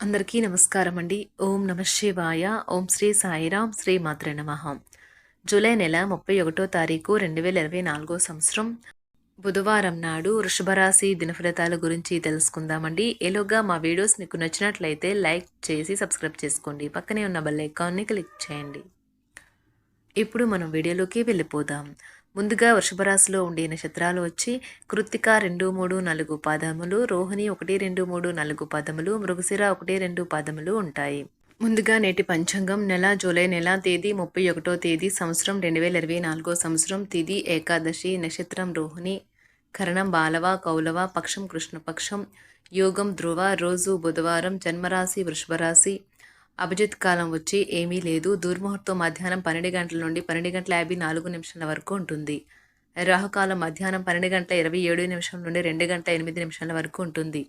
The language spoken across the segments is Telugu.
అందరికీ నమస్కారం అండి. ఓం నమ శివాయ. ఓం శ్రీ సాయిరాం శ్రీ మాత్ర నమః. జూలై నెల ముప్పై ఒకటో తారీఖు రెండు వేల ఇరవై నాలుగో సంవత్సరం. బుధవారం నాడు వృషభరాశి దినఫలితాల గురించి తెలుసుకుందామండి. ఎలోగా మా వీడియోస్ మీకు నచ్చినట్లయితే లైక్ చేసి సబ్స్క్రైబ్ చేసుకోండి. పక్కనే ఉన్న బెల్ ఐకాన్ని క్లిక్ చేయండి. ఇప్పుడు మనం వీడియోలోకి వెళ్ళిపోదాం. ముందుగా వృషభరాశిలో ఉండే నక్షత్రాలు వచ్చి కృత్తిక రెండు మూడు నాలుగు పాదములు రోహిణి ఒకటి రెండు మూడు నాలుగు పాదములు మృగశిర ఒకటి రెండు పాదములు ఉంటాయి. ముందుగా నేటి పంచాంగం నెల జూలై నెల తేదీ ముప్పై ఒకటో తేదీ సంవత్సరం రెండు వేల ఇరవై నాలుగో సంవత్సరం తిది ఏకాదశి నక్షత్రం రోహిణి కరణం బాలవ కౌలవ పక్షం కృష్ణపక్షం యోగం ధ్రువ రోజు బుధవారం జన్మరాశి వృషభరాశి అభిజిత్ కాలం వచ్చి ఏమీ లేదు. దుర్ముహూర్తం మధ్యాహ్నం పన్నెండు గంటల నుండి పన్నెండు గంటల యాభై నాలుగు నిమిషాల వరకు ఉంటుంది. రాహుకాలం మధ్యాహ్నం పన్నెండు గంటల ఇరవై ఏడు నిమిషం నుండి రెండు గంటల ఎనిమిది నిమిషాల వరకు ఉంటుంది.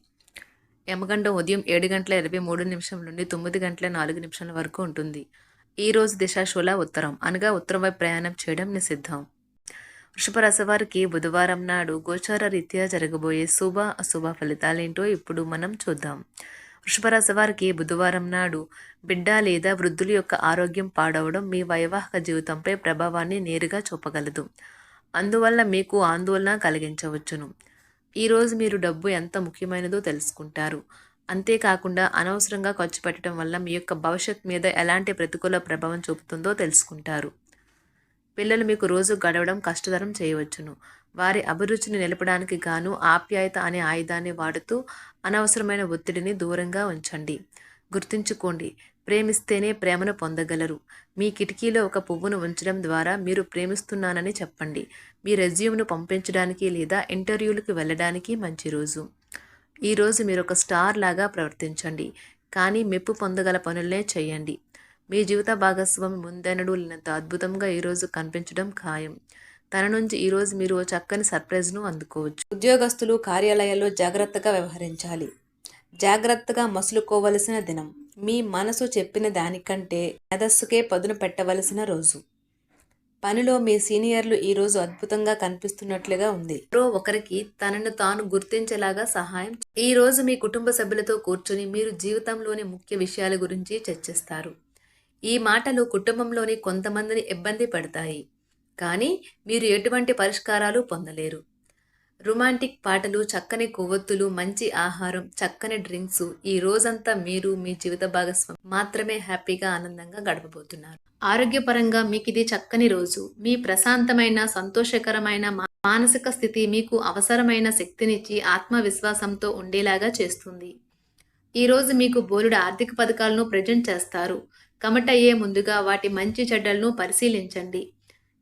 యమగండం ఉదయం ఏడు గంటల ఇరవై మూడు నిమిషం నుండి తొమ్మిది గంటల నాలుగు నిమిషాల వరకు ఉంటుంది. ఈ రోజు దిశాశూల ఉత్తరం. అనగా ఉత్తరం వైపు ప్రయాణం చేయడం నిషిద్ధం. వృషభరాశి బుధవారం నాడు గోచార రీత్యా జరగబోయే శుభ అశుభ ఫలితాలేంటో ఇప్పుడు మనం చూద్దాం. వృషభరాశి వారికి బుధవారం నాడు బిడ్డ లేదా వృద్ధుల యొక్క ఆరోగ్యం పాడవడం మీ వైవాహిక జీవితంపై ప్రభావాన్ని నేరుగా చూపగలదు. అందువల్ల మీకు ఆందోళన కలిగించవచ్చును. ఈరోజు మీరు డబ్బు ఎంత ముఖ్యమైనదో తెలుసుకుంటారు. అంతేకాకుండా అనవసరంగా ఖర్చు పెట్టడం వల్ల మీ యొక్క భవిష్యత్ మీద ఎలాంటి ప్రతికూల ప్రభావం చూపుతుందో తెలుసుకుంటారు. పిల్లలు మీకు రోజు గడవడం కష్టతరం చేయవచ్చును. వారి అభిరుచిని నిలపడానికి గాను ఆప్యాయత అనే ఆయుధాన్ని వాడుతూ అనవసరమైన ఒత్తిడిని దూరంగా ఉంచండి. గుర్తుంచుకోండి ప్రేమిస్తేనే ప్రేమను పొందగలరు. మీ కిటికీలో ఒక పువ్వును ఉంచడం ద్వారా మీరు ప్రేమిస్తున్నానని చెప్పండి. మీ రెజ్యూమ్ను పంపించడానికి లేదా ఇంటర్వ్యూలకు వెళ్ళడానికి మంచి రోజు. ఈరోజు మీరు ఒక స్టార్ లాగా ప్రవర్తించండి కానీ మెప్పు పొందగల పనులనే చేయండి. మీ జీవిత భాగస్వామి ముందెనడు లేనంత అద్భుతంగా ఈరోజు కనిపించడం ఖాయం. తన నుంచి ఈరోజు మీరు ఓ చక్కని సర్ప్రైజ్ను అందుకోవచ్చు. ఉద్యోగస్తులు కార్యాలయాల్లో జాగ్రత్తగా వ్యవహరించాలి. జాగ్రత్తగా మసులుకోవలసిన దినం. మీ మనసు చెప్పిన దానికంటే మేధస్సుకే పదును పెట్టవలసిన రోజు. పనిలో మీ సీనియర్లు ఈరోజు అద్భుతంగా కనిపిస్తున్నట్లుగా ఉంది. ఎవరో ఒకరికి తనను తాను గుర్తించేలాగా సహాయం ఈ రోజు మీ కుటుంబ సభ్యులతో కూర్చొని మీరు జీవితంలోని ముఖ్య విషయాల గురించి చర్చిస్తారు. ఈ మాటలు కుటుంబంలోని కొంతమందిని ఇబ్బంది పడతాయి. కానీ మీరు ఎటువంటి పరిష్కారాలు పొందలేరు. రొమాంటిక్ పాటలు చక్కని కొవ్వొత్తులు మంచి ఆహారం చక్కని డ్రింక్స్ ఈ రోజంతా మీరు మీ జీవిత భాగస్వామి మాత్రమే హ్యాపీగా ఆనందంగా గడపబోతున్నారు. ఆరోగ్యపరంగా మీకు ఇది చక్కని రోజు. మీ ప్రశాంతమైన సంతోషకరమైన మానసిక స్థితి మీకు అవసరమైన శక్తినిచ్చి ఆత్మవిశ్వాసంతో ఉండేలాగా చేస్తుంది. ఈ రోజు మీకు బోలుడు ఆర్థిక పథకాలను ప్రజెంట్ చేస్తారు. కమటయ్యే ముందుగా వాటి మంచి చెడ్డలను పరిశీలించండి.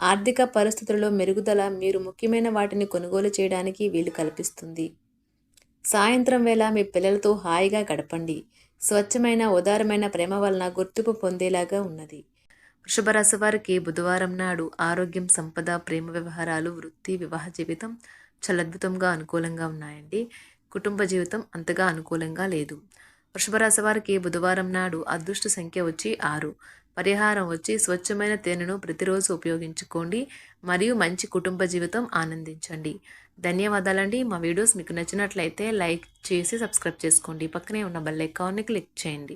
ఆర్థిక పరిస్థితులలో మెరుగుదల మీరు ముఖ్యమైన వాటిని కొనుగోలు చేయడానికి వీలు కల్పిస్తుంది. సాయంత్రం వేళ మీ పిల్లలతో హాయిగా గడపండి. స్వచ్ఛమైన ఉదారమైన ప్రేమ వలన గుర్తింపు పొందేలాగా ఉన్నది. వృషభరాశి వారికి బుధవారం నాడు ఆరోగ్యం సంపద ప్రేమ వ్యవహారాలు వృత్తి వివాహ జీవితం చాలా అద్భుతంగా అనుకూలంగా ఉన్నాయండి. కుటుంబ జీవితం అంతగా అనుకూలంగా లేదు. వృషభరాశి వారికి బుధవారం నాడు అదృష్ట సంఖ్య వచ్చి ఆరు. పరిహారం వచ్చి స్వచ్ఛమైన తేనెను ప్రతిరోజు ఉపయోగించుకోండి మరియు మంచి కుటుంబ జీవితం ఆనందించండి. ధన్యవాదాలండి. మా వీడియోస్ మీకు నచ్చినట్లయితే లైక్ చేసి సబ్స్క్రైబ్ చేసుకోండి. పక్కనే ఉన్న బెల్ ఐకాన్ని క్లిక్ చేయండి.